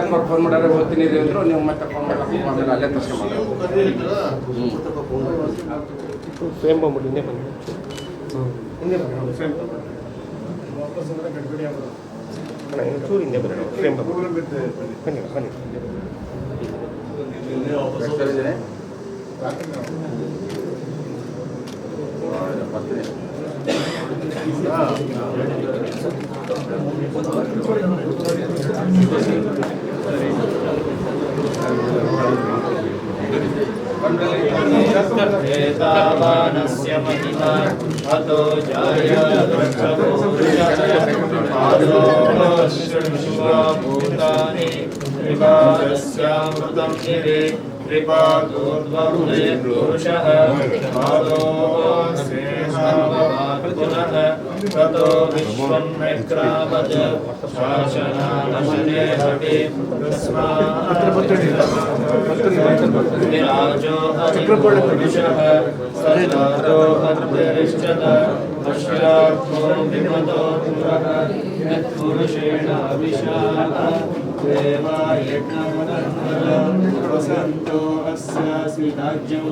ಎಲ್ಲ ಫೋನ್ ಮಾಡ್ಯಾರ ಓದ್ತೀನಿ ಅಂದ್ರು ನೀವು ಮತ್ತೆ ಫೋನ್ ಮಾಡಕ್ಕೆ ಆಮೇಲೆ ಅಲ್ಲೇ ತರ್ಸ್ಕೊಂಬಂದ್ರು ಫ್ರೇಮ್ ಬಂದ್ಬಿಟ್ಟು ಹಿಂದೆ ಹಿಂದೆ ಬನ್ನಿ ಫ್ರೇಮ್ ಅಣ್ಣ ಇನ್ನೊಂಚೂರು ಹಿಂದೆ ಬರೋಣ ಫ್ರೇಮ್ ಬನ್ನಿ ಬನ್ನಿ वेदावानस्य महिमा अतो जायभूतानि कृपादस्यामृतं शिरे कृपादोद्वरुणे पुरुषः पादो ततो विश्वं शासनादशने हवे विराजो अनिपुरुषः सदातो अन्तरिष्ठत पश्चात्मो विमतो पुरः यत्पुरुषेण अभिषाः वसन्तो अस्यासि राज्यं